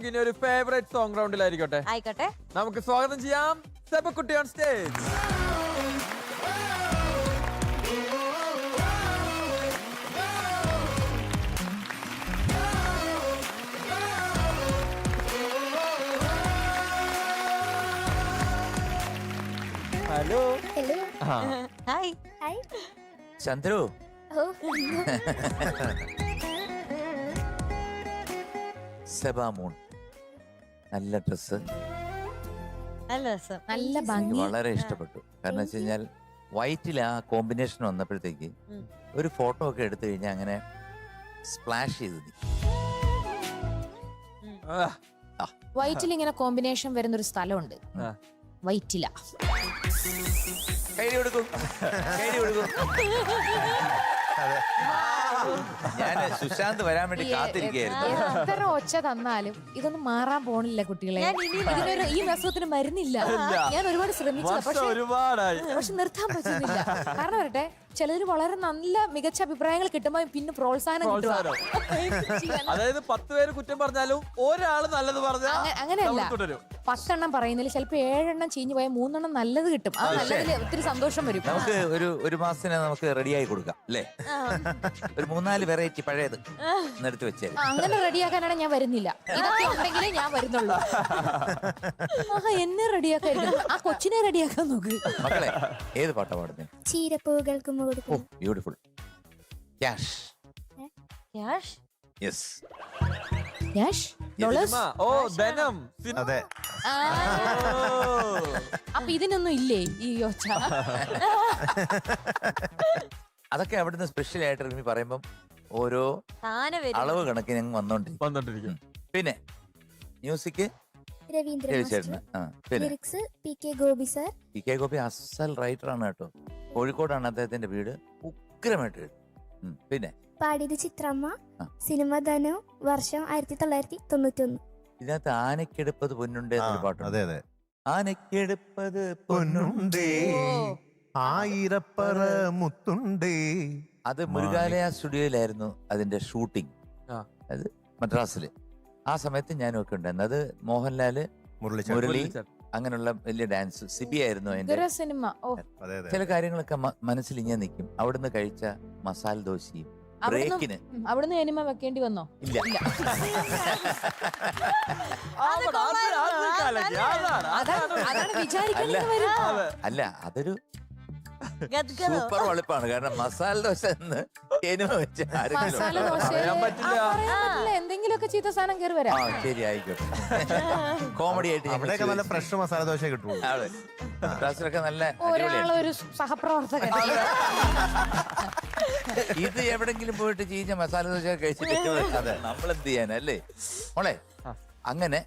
നമുക്ക് ഇനി ഒരു ഫേവറേറ്റ് സോങ് റൗണ്ടിലായിരിക്കട്ടെ ആയിക്കോട്ടെ. നമുക്ക് സ്വാഗതം ചെയ്യാം Sebakutti on stage hello hello ആ. Hi hi Chandru. ഓ സെബാമൂൺ. നല്ല ഡ്രസ്സ്. നല്ല രസം. നല്ല എനിക്ക് ഭംഗി. വളരെ ഇഷ്ടപ്പെട്ടു. കാരണം വെച്ച് കഴിഞ്ഞാൽ വൈറ്റിൽ ആ കോമ്പിനേഷൻ വന്നപ്പോഴത്തേക്ക് ഉം. ഒരു ഫോട്ടോ ഒക്കെ എടുത്തു കഴിഞ്ഞാൽ അങ്ങനെ സ്പ്ലാഷ് ചെയ്ത് ആ, വൈറ്റിൽ ഇങ്ങനെ കോമ്പിനേഷൻ വരുന്ന ഒരു സ്ഥലമുണ്ട്. ആ. വൈറ്റില. കൈ കൊടുക്കും. കൊടുക്കും. ഞാൻ സുശാന്ത് വരാൻ വേണ്ടി കാത്തിരിക്കുകയായിരുന്നു. എത്ര ഒച്ച തന്നാലും ഇതൊന്നും മാറാൻ പോണില്ല കുട്ടികളെ. ഞാൻ ഇനി ഇതിനൊരു ഈ അസുഖത്തിന് മരുന്നില്ല. ഞാൻ ഒരുപാട് ശ്രമിച്ചു പക്ഷെ ഒരുപാടായി. പക്ഷെ നിർത്താൻ പറ്റുന്നില്ല. കാരണം വരട്ടെ ചിലര് വളരെ നല്ല മികച്ച അഭിപ്രായങ്ങൾ കിട്ടുമ്പോ പിന്നെ പ്രോത്സാഹനം അതായത് പത്ത് പേര് കുറ്റം പറഞ്ഞാലും ഒരാൾ നല്ലത് പറഞ്ഞാൽ അങ്ങ- അങ്ങനെയല്ല. നമ്മൾ തുടരും. പത്തെണ്ണം പറയുന്നതിൽ ചിലപ്പോ ഏഴെണ്ണം ചീഞ്ഞു പോയാൽ മൂന്നെണ്ണം നല്ലത് കിട്ടും. ആ നല്ലതിൽ ഒത്തിരി സന്തോഷം വരും. നമുക്ക് ഒരു ഒരു മാസത്തിന് നമുക്ക് റെഡിയായി കൊടുക്കാം അല്ലേ? ഒരു മൂന്നാൽ വെറൈറ്റി പഴയത് എന്നെടുത്ത് വെച്ചേ ആ, അങ്ങനെ റെഡിയാക്കാനാണ് ഞാൻ വരുന്നില്ല. ഇതൊക്കെ ഉണ്ടെങ്കിലേ ഞാൻ വരുന്നുള്ളൂ. ആഹാ എന്നെ റെഡിയാക്കായിരിക്കും ആ കൊച്ചിനെ റെഡിയാക്കാൻ നോക്ക്. മക്കളെ ഏത് പാട്ടാ പാടുന്നത് ചീരപ്പൂകൾക്ക് ഓ ബ്യൂട്ടിഫുൾ ക്യാഷ് ക്യാഷ് യെസ് യാഷ് ഡോളേഴ്സ് സിനിമ. ഓ ധനം സിനിമ. അതെ. ആ. അപ്പൊ ഇതിനൊന്നും ഇല്ലേ ഈ യോച്ച? അതൊക്കെ അവിടുന്ന് സ്പെഷ്യൽ ആയിട്ട് റിമി പറയുമ്പം ഓരോ താനെ വരും അളവ് കണക്കിന് അങ്ങ് വന്നോണ്ടിരിക്കും. വന്നോണ്ടിരിക്കും. പിന്നെ മ്യൂസിക് രവീന്ദ്ര രവിചേട്ടന് ആ lyrics P K Gopi sir. P K Gopi അസൽ റൈറ്റർ ആണ് കേട്ടോ. കോഴിക്കോടാണ് അദ്ദേഹത്തിന്റെ വീട്. ഉഗ്രമായിട്ട് എഴുതും പിന്നെ? പാടിയത് ചിത്രമ്മ സിനിമ ധനു വർഷം ആയിരത്തി തൊള്ളായിരത്തി തൊണ്ണൂറ്റി ഒന്ന് ഇതിനകത്ത് ആനക്കെടുപ്പത് പൊന്നുണ്ട് പാട്ട് എന്നൊരു പാട്ടുണ്ട്. അതെ അതെ. ആനക്കെടുപ്പത് പൊന്നുണ്ടേ. ആയിരപ്പറ മുത്തുണ്ടേ. അത് മുരുകാലയ സ്റ്റുഡിയോയിലായിരുന്നു അതിന്റെ ഷൂട്ടിംഗ്. അത് മദ്രാസിൽ. ആ സമയത്ത് ഞാനും ഒക്കെ ഉണ്ടായിരുന്നു. അത് മോഹൻലാൽ മുരളി മുരളി അങ്ങനെയുള്ള വലിയ ഡാൻസ് സിബി ആയിരുന്നു അതിന്റെ സിനിമ. ചില കാര്യങ്ങളൊക്കെ മനസ്സിൽ ഇങ്ങനെ നിൽക്കും. അവിടുന്ന് കഴിച്ച മസാല ദോശയും ബ്രേക്കിന്. അവിടുന്ന് എനിമ വെക്കേണ്ടി വന്നോ? ഇല്ല. അല്ല അതൊരു. സൂപ്പർ വളിപ്പാണ്. കാരണം മസാല ദോശ എന്ന് എനിമ വെച്ച് മസാല? ദോശ. പറയാൻ പറ്റില്ല. എന്തെങ്കിലുമൊക്കെ ചീത്ത സാധനം കയറി ആ വരാം ശരി ആയിക്കോട്ടെ. കോമഡി ആയിട്ട് ഞങ്ങൾ അവിടെയൊക്കെ നല്ല. ഫ്രഷ് മസാല ദോശ കിട്ടുള്ളൂ. അതെ. മദ്രാസിലൊക്കെ നല്ല അടിപൊളിയാണ്. ഒരാളൊരു സഹപ്രവർത്തകൻ ഇത് എവിടെങ്കിലും പോയിട്ട് ചീഞ്ഞ മസാല ദോശ കഴിച്ചിട്ട് അതെ നമ്മൾ എന്ത് ചെയ്യാനല്ലേ മോളെ അങ്ങനെ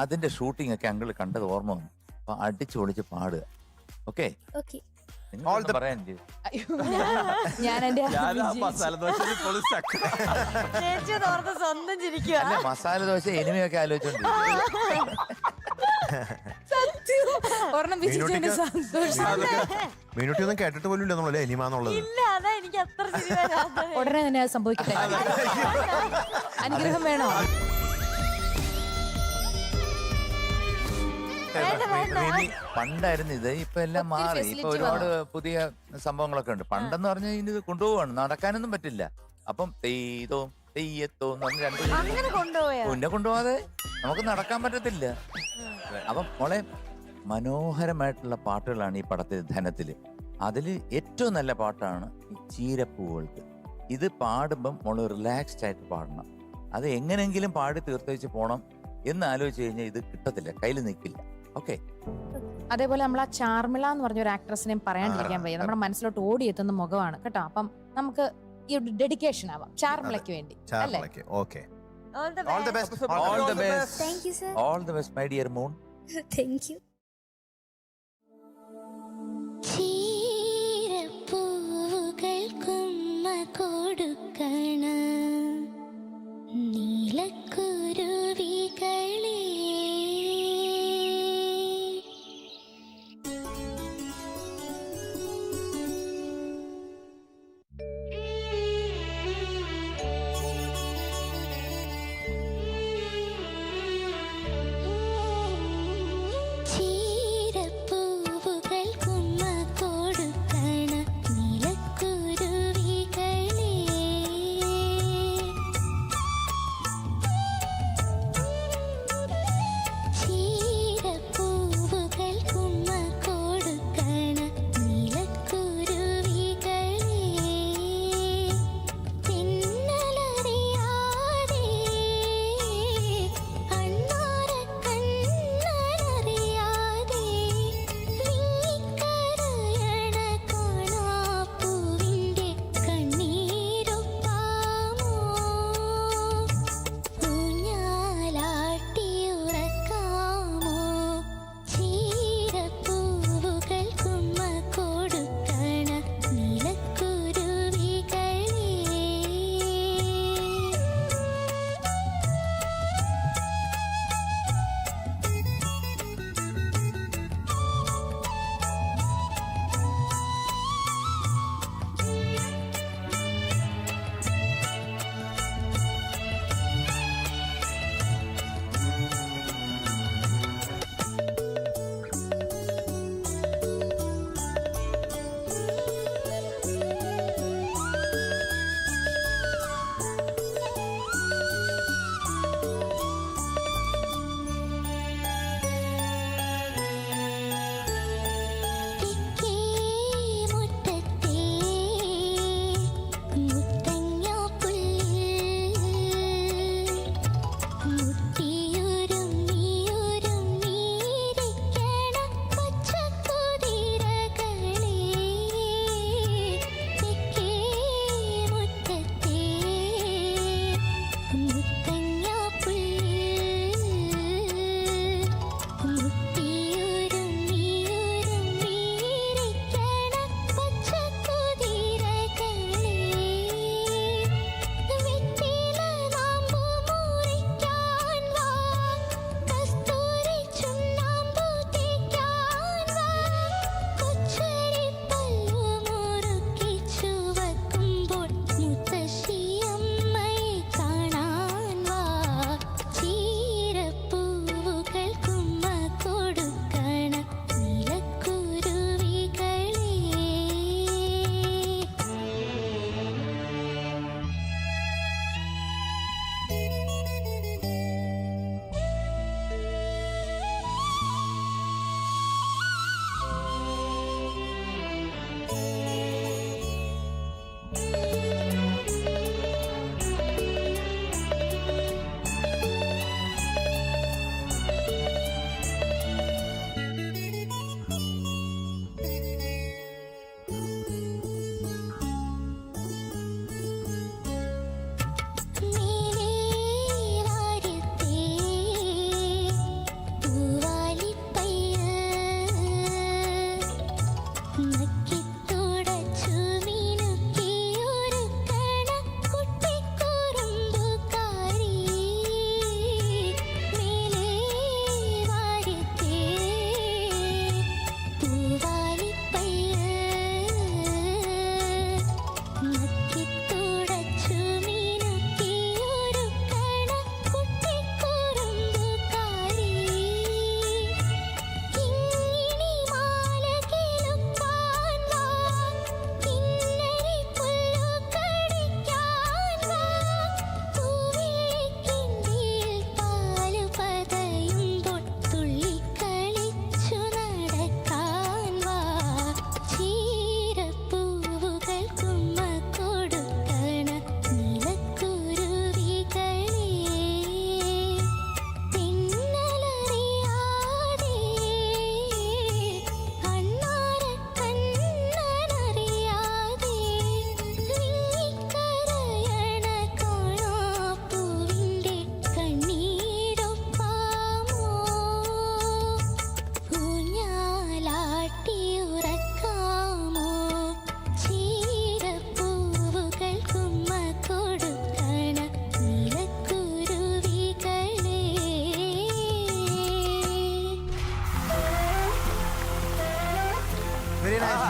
അതിന്റെ ഷൂട്ടിംഗ് ഒക്കെ അങ്കിൾ കണ്ടത് ഓർമ്മ വന്നു. അപ്പൊ അടിച്ചു പൊളിച്ച് പാടുക. ഓക്കെ ഓക്കെ ഞാൻ എന്റെ. ചേച്ചി ഓർത്ത് സ്വന്തം ചിരിക്കുക. മസാല ദോശ എനിമയൊക്കെ ആലോചിച്ചോണ്ടിരിക്കും ഒരെണ്ണം വിജയിച്ചതിന്റെ സന്തോഷം. മീനുട്ടി ഒന്നും കേട്ടിട്ട് പോലും ഇല്ല നമ്മളല്ലേ എനിമാന്നുള്ളത് ഇല്ല അതാ എനിക്ക് അത്ര ഉടനെ തന്നെ അത് സംഭവിക്കട്ടെ. അനുഗ്രഹം വേണോ? പണ്ടായിരുന്നു ഇത് ഇപ്പൊ എല്ലാം മാറി. ഇപ്പൊ ഒരുപാട് പുതിയ സംഭവങ്ങളൊക്കെ ഉണ്ട്. പണ്ടെന്ന് പറഞ്ഞാൽ ഇനി ഇത് കൊണ്ടുപോവാണ്. നടക്കാനൊന്നും പറ്റില്ല. അപ്പം തെയ്തോ തെയ്യത്തോ എന്ന് കൊണ്ടുപോവാതെ നമുക്ക് നടക്കാൻ പറ്റത്തില്ല. അപ്പം മോളെ മനോഹരമായിട്ടുള്ള പാട്ടുകളാണ് ഈ പടത്തിൽ ധനത്തിൽ. അതിൽ ഏറ്റവും നല്ല പാട്ടാണ് ഈ ചീരപ്പൂവുകൾക്ക്. ഇത് പാടുമ്പം മോൾ റിലാക്സ്ഡ് ആയിട്ട് പാടണം. അത് എങ്ങനെങ്കിലും പാടി തീർത്തേച്ച് പോകണം പോണം എന്ന് ആലോചിച്ച് കഴിഞ്ഞാൽ ഇത് കിട്ടത്തില്ല കയ്യിൽ നിൽക്കില്ല. ഓക്കെ അതേപോലെ നമ്മൾ ആ ചാർമിള എന്ന് പറഞ്ഞ ഒരു ആക്ട്രസിനെയും പറയാണ്ടിരിക്കാൻ വയ്യ. നമ്മുടെ മനസ്സിലോട്ട് ഓടിയെത്തുന്ന മുഖമാണ്. കേട്ടോ അപ്പം നമുക്ക് ഈ ഒരു ഡെഡിക്കേഷൻ ആവാം. ചാർമിളയ്ക്ക് വേണ്ടി അല്ലേ? Okay all the best all the best thank you sir all the best my dear moon thank you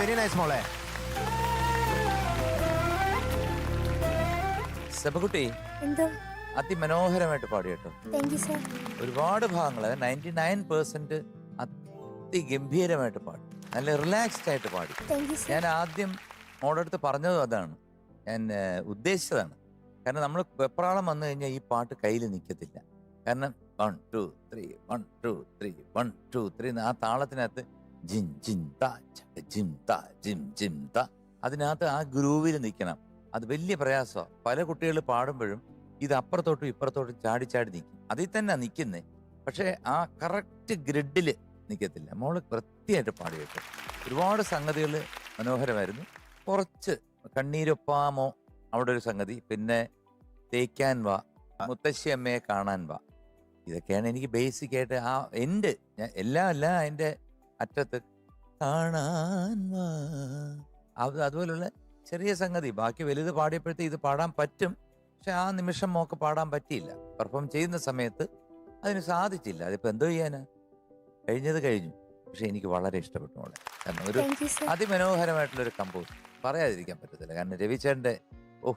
very nice മോളെ. സെബക്കുട്ടി എന്തോ? അതിമനോഹരമായിട്ട് പാടി കേട്ടോ. താങ്ക് യു സർ ഒരുപാട് ഭാഗങ്ങൾ നയന്റി നയൻ പെർസെന്റ് അതിഗംഭീരമായിട്ട് പാടി. നല്ല റിലാക്സ്ഡ് ആയിട്ട് പാടി. താങ്ക് യു സർ ഞാൻ ആദ്യം മോളുടെ അടുത്ത് പറഞ്ഞതും അതാണ്. ഞാൻ ഉദ്ദേശിച്ചതാണ്. കാരണം നമ്മൾ വെപ്രാളം വന്നു കഴിഞ്ഞാൽ ഈ പാട്ട് കയ്യിൽ നിൽക്കത്തില്ല കാരണം one two three one two three one two three ആ താളത്തിനകത്ത് ജിം ജിം ത ജിം ത ജിം ജിം ത അതിനകത്ത് ആ ഗ്രൂവിൽ നിൽക്കണം. അത് വലിയ പ്രയാസമാണ് പല കുട്ടികൾ പാടുമ്പോഴും ഇത് അപ്പുറത്തോട്ടും ഇപ്പുറത്തോട്ടും ചാടി ചാടി നിൽക്കും. അതിൽ തന്നെ നിൽക്കുന്നേ. പക്ഷേ ആ കറക്റ്റ് ഗ്രിഡിൽ നിൽക്കത്തില്ല. മോൾ വൃത്തിയായിട്ട് പാടി കേട്ടു. ഒരുപാട് സംഗതികൾ മനോഹരമായിരുന്നു. കുറച്ച് കണ്ണീരൊപ്പാമോ അവിടെ ഒരു സംഗതി. പിന്നെ തേക്കാൻ വാ മുത്തശ്ശി അമ്മയെ കാണാൻ വാ. ഇതൊക്കെയാണ് എനിക്ക് ബേസിക് ആയിട്ട് ആ എന്റെ എല്ലാം അല്ല അതിന്റെ അറ്റത്ത് കാണാൻ വാ. അത് അതുപോലുള്ള ചെറിയ സംഗതി. ബാക്കി വലുത് പാടിയപ്പോഴത്തെ ഇത് പാടാൻ പറ്റും. പക്ഷെ ആ നിമിഷം മോക്ക് പാടാൻ പറ്റിയില്ല. പെർഫോം ചെയ്യുന്ന സമയത്ത് അതിന് സാധിച്ചില്ല. അതിപ്പോ എന്തോ ചെയ്യാന്? കഴിഞ്ഞത് കഴിഞ്ഞു. പക്ഷെ എനിക്ക് വളരെ ഇഷ്ടപ്പെട്ടു മോളെ. കാരണം ഒരു അതിമനോഹരമായിട്ടുള്ള ഒരു കമ്പോസ് പറയാതിരിക്കാൻ പറ്റത്തില്ല. കാരണം രവിചേട്ടന്റെ ഓ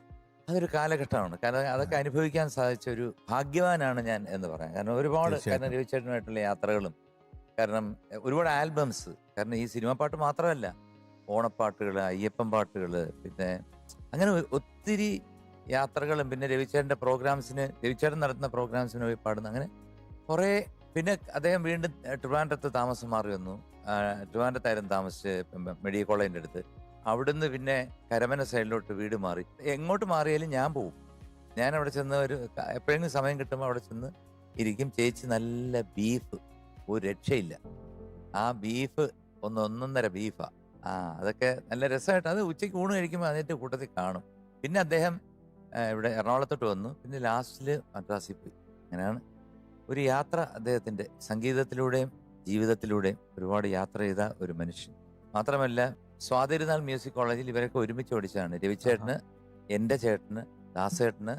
അതൊരു കാലഘട്ടമാണ്. കാരണം അതൊക്കെ അനുഭവിക്കാൻ സാധിച്ച ഒരു ഭാഗ്യവാനാണ് ഞാൻ എന്ന് പറയാം. കാരണം ഒരുപാട് കാരണം. രവിചേട്ടനുമായിട്ടുള്ള യാത്രകളും കാരണം ഒരുപാട് ആൽബംസ്. കാരണം ഈ സിനിമ പാട്ട് മാത്രമല്ല. ഓണപ്പാട്ടുകൾ അയ്യപ്പൻ പാട്ടുകൾ പിന്നെ അങ്ങനെ ഒത്തിരി യാത്രകളും പിന്നെ രവിചേട്ടന്റെ പ്രോഗ്രാംസിന് രവിചേട്ടൻ നടത്തുന്ന പ്രോഗ്രാംസിന് പോയി പാടുന്നു അങ്ങനെ കുറേ പിന്നെ അദ്ദേഹം വീണ്ടും ട്രിവാൻഡ്രത്ത് താമസം മാറി വന്നു. ട്രിവാൻഡ്രത്തായിരുന്നു താമസിച്ച് മെഡിക്കൽ കോളേജിന്റെ അടുത്ത്. അവിടുന്ന് പിന്നെ കരമന സൈഡിലോട്ട് വീട് മാറി. എങ്ങോട്ട് മാറിയാലും ഞാൻ പോകും ഞാൻ അവിടെ ചെന്ന് ഒരു എപ്പോഴെങ്കിലും സമയം കിട്ടുമ്പോൾ അവിടെ ചെന്ന് ഇരിക്കും. ചേച്ചി നല്ല ബീഫ്. ഒരു രക്ഷയില്ല. ആ ബീഫ് ഒന്ന് ഒന്നൊന്നര ബീഫാ ആ. അതൊക്കെ നല്ല രസമായിട്ട് അത് ഉച്ചയ്ക്ക് ഊണ് കഴിക്കുമ്പോൾ അതിന്റെ കൂട്ടത്തിൽ കാണും. പിന്നെ അദ്ദേഹം ഇവിടെ എറണാകുളത്തോട്ട് വന്നു. പിന്നെ ലാസ്റ്റിൽ മദ്രാസിൽ പോയി. അങ്ങനെയാണ്. ഒരു യാത്ര അദ്ദേഹത്തിന്റെ സംഗീതത്തിലൂടെയും ജീവിതത്തിലൂടെയും ഒരുപാട് യാത്ര ചെയ്ത ഒരു മനുഷ്യൻ. മാത്രമല്ല സ്വാതിരുന്നാൾ മ്യൂസിക് കോളേജിൽ ഇവരൊക്കെ ഒരുമിച്ച് പഠിച്ചതാണ്. രവിചേട്ടന് എന്റെ ചേട്ടന് ദാസേട്ടന്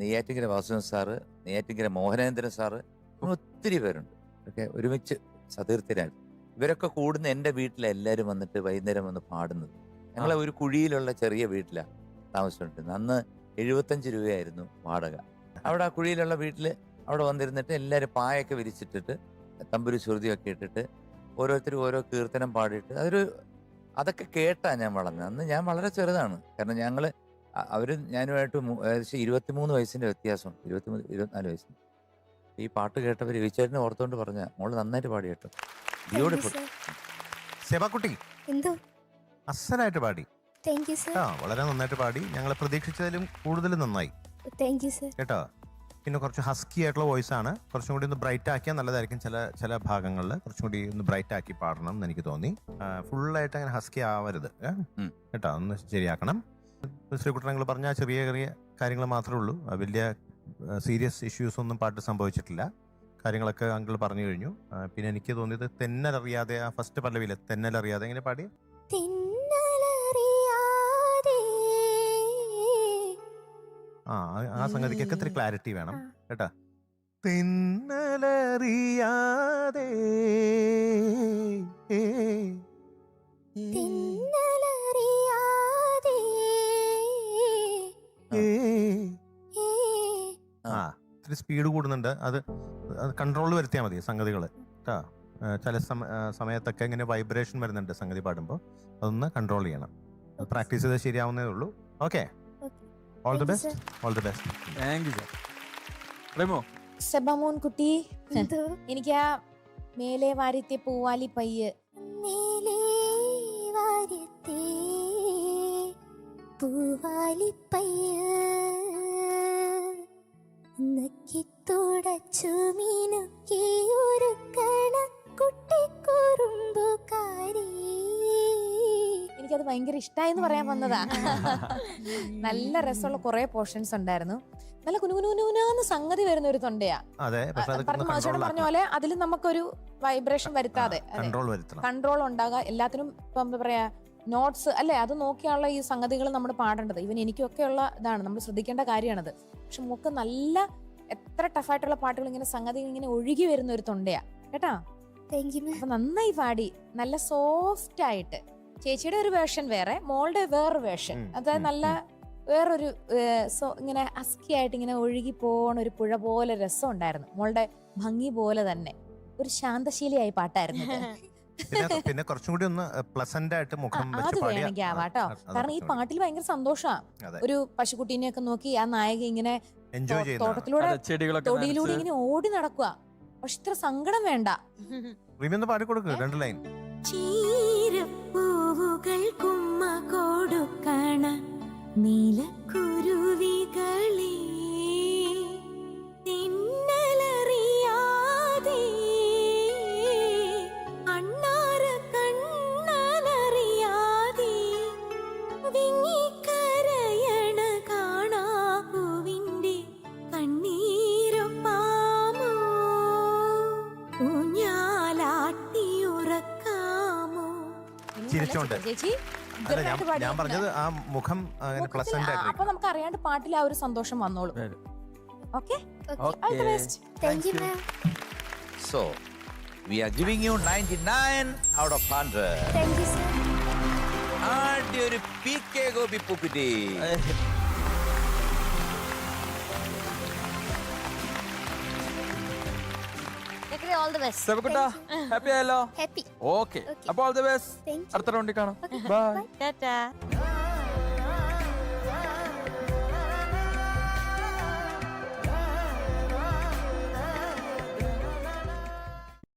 നെയ്യാറ്റിങ്കര വാസുദേവൻ സാറ് നെയ്യാറ്റിങ്കര മോഹനേന്ദ്രൻ സാറ് ഒത്തിരി പേരുണ്ട്. ഒക്കെ ഒരുമിച്ച് സതീർത്ഥരാണ്. ഇവരൊക്കെ കൂടുന്ന എന്റെ വീട്ടിലെ എല്ലാവരും വന്നിട്ട് വൈകുന്നേരം വന്ന് പാടുന്നത്. ഞങ്ങളെ ഒരു കുഴിയിലുള്ള ചെറിയ വീട്ടിലാണ് താമസിച്ചുകൊണ്ടിരുന്നത് അന്ന് എഴുപത്തഞ്ച് രൂപയായിരുന്നു വാടക. അവിടെ ആ കുഴിയിലുള്ള വീട്ടിൽ അവിടെ വന്നിരുന്നിട്ട് എല്ലാവരും പായൊക്കെ വിരിച്ചിട്ടിട്ട് തമ്പുരു ശ്രുതിയൊക്കെ ഇട്ടിട്ട് ഓരോരുത്തരും ഓരോ കീർത്തനം പാടിയിട്ട് അതൊരു അതൊക്കെ കേട്ടാ ഞാൻ വളർന്നത്. അന്ന് ഞാൻ വളരെ ചെറുതാണ്. കാരണം ഞങ്ങൾ അവർ ഞാനുമായിട്ട് ഏകദേശം ഇരുപത്തിമൂന്ന് വയസ്സിന്റെ വ്യത്യാസമുണ്ട്. ഇരുപത്തിമൂന്ന് ഇരുപത്തിനാല് വയസ്സിന്. ഈ പാട്ട് കേട്ടവർ രവിചേട്ടനെ ഓർത്തോണ്ട് പറഞ്ഞ മോൾ നന്നായിട്ട് പാടി കേട്ടോ ബ്യൂട്ടിഫുൾ സർ സെബാക്കുട്ടി എന്തോ? അസലായിട്ട് പാടി. താങ്ക് യു സർ ആ വളരെ നന്നായിട്ട് പാടി. ഞങ്ങൾ പ്രതീക്ഷിച്ചതിലും കൂടുതൽ നന്നായി. താങ്ക് യു സർ കേട്ടോ? പിന്നെ കുറച്ച് ഹസ്കി ആയിട്ടുള്ള വോയിസ് ആണ്. കുറച്ചും കൂടി ഒന്ന് ബ്രൈറ്റ് ആക്കിയാൽ നല്ലതായിരിക്കും ചില ചില ഭാഗങ്ങളിൽ കുറച്ചും കൂടി ഒന്ന് ബ്രൈറ്റ് ആക്കി പാടണം എന്ന് എനിക്ക് തോന്നി. ഫുള്ളായിട്ട് അങ്ങനെ ഹസ്കി ആവരുത്. കേട്ടോ? ഒന്ന് ശരിയാക്കണം. ശ്രീകുട്ടനങ്ങൾ പറഞ്ഞ ചെറിയ ചെറിയ കാര്യങ്ങൾ മാത്രമേ ഉള്ളൂ. വലിയ സീരിയസ് ഇഷ്യൂസ് ഒന്നും പാട്ട് സംഭവിച്ചിട്ടില്ല. കാര്യങ്ങളൊക്കെ അങ്കിൾ പറഞ്ഞു കഴിഞ്ഞു. പിന്നെ എനിക്ക് തോന്നിയത് തെന്നലറിയാതെ ആ ഫസ്റ്റ് പല്ലവിയിലെ തെന്നലറിയാതെ എങ്ങനെ പാടി ആ ആ- സംഗതിക്കൊക്കെ ഇത്തിരി ക്ലാരിറ്റി വേണം. കേട്ടാ. തിന്നലറിയാതെ. തിന്നലറിയാതെ ഇത്തിരി സ്പീഡ് കൂടുന്നുണ്ട്. അത് കൺട്രോൾ വരുത്തിയാൽ മതി സംഗതികൾ കേട്ടാ ചില സമ സമയത്തൊക്കെ ഇങ്ങനെ വൈബ്രേഷൻ വരുന്നുണ്ട് സംഗതി പാടുമ്പോൾ അതൊന്ന് കൺട്രോൾ ചെയ്യണം. പ്രാക്ടീസ് ചെയ്ത് ശരിയാവുന്നേ ഉള്ളൂ. Okay all the best all the best thank you sir പ്രേമോ? സെബമോൻ കുട്ടി എനിക്ക് ആ മേലെ വാരിത്തെ പൂവാലി പയ്യ്. മേലേ വാരിത്തെ പൂവാലിപ്പയ്യ നക്കി എനിക്കത് ഭയങ്കര ഇഷ്ടമായെന്ന് പറയാൻ വന്നതാ. നല്ല രസമുള്ള കുറെ പോർഷൻസ് ഉണ്ടായിരുന്നു. നല്ല കുനുകുനുകുനുന്ന് സംഗതി വരുന്ന ഒരു തൊണ്ടയാ. അതെ പക്ഷെ പറഞ്ഞ മാഷോട് പറഞ്ഞ പോലെ അതിൽ നമുക്കൊരു വൈബ്രേഷൻ വരുത്താതെ. കൺട്രോൾ ഉണ്ടാകുക എല്ലാത്തിനും ഇപ്പം എന്താ പറയാ നോട്ട്സ് അല്ലെ അത് നോക്കിയുള്ള ഈ സംഗതികൾ നമ്മൾ പാടേണ്ടത്. ഇവൻ എനിക്കൊക്കെയുള്ള ഇതാണ്. നമ്മൾ ശ്രദ്ധിക്കേണ്ട കാര്യമാണത് പക്ഷെ നമുക്ക് നല്ല എത്ര ടഫായിട്ടുള്ള പാട്ടുകൾ ഇങ്ങനെ സംഗതി ഇങ്ങനെ ഒഴുകി വരുന്ന ഒരു തൊണ്ടയാ. കേട്ടാ? അപ്പൊ നന്നായി പാടി. നല്ല സോഫ്റ്റ് ആയിട്ട്. ചേച്ചിയുടെ ഒരു വേർഷൻ വേറെ മോളുടെ വേറൊരു വേർഷൻ അതായത് നല്ല വേറൊരു സോ ഇങ്ങനെ അസ്കി ആയിട്ട് ഇങ്ങനെ ഒഴുകി പോണ ഒരു പുഴ പോലെ രസം ഉണ്ടായിരുന്നു. മോളുടെ ഭംഗി പോലെ തന്നെ. ഒരു ശാന്തശീലിയായി പാട്ടായിരുന്നു. പിന്നെ കുറച്ചും കൂടി ഒന്ന് പ്ലസന്റ് ആയിട്ട് മുഖം അത് വേണമെങ്കിൽ ആവാട്ടോ കാരണം ഈ പാട്ടിൽ ഭയങ്കര സന്തോഷമാണ് ഒരു പശുക്കുട്ടീനെയൊക്കെ നോക്കി ആ നായക ഇങ്ങനെ എൻജോയ് തോട്ടത്തിലൂടെ ചെടികളൊക്കെ തൊടിയിലൂടെ ഇങ്ങനെ ഓടി നടക്കുക. പക്ഷെ ഇത്ര സങ്കടം വേണ്ട. റിമിന്ന് പാടി കൊടുക്കുക രണ്ട് ലൈൻ ചീരപ്പൂവുകൾ കുമ്മ കൊടുക്കണ നീലക്കുരുവികളെ ചിരിച്ചോണ്ട്. ചേച്ചി അല്ല ഞാൻ ഞാൻ പറഞ്ഞത് ആ മുഖം അങ്ങനെ പ്ലസന്റ് ആയിട്ട് അപ്പൊ നമുക്ക് അറിയാണ്ട് പാട്ടിൽ ആ ഒരു സന്തോഷം വന്നോളും. Okay? Thank you ma'am So, we are giving you 99 out of 100. Thank you sir ആദ്യ ഒരു പി കെ ഗോപി പൂക്കുറ്റി ഏഹ്, ഓൾ ദി ബെസ്റ്റ് സെബക്കുട്ടാ ഹാപ്പി ആയല്ലോ ഹാപ്പി ഓക്കെ അപ്പോൾ അപ്പൊ ഓൾ ദി ബെസ്റ്റ് അടുത്ത റൗണ്ടിൽ കാണാം. ബൈ ടാറ്റാ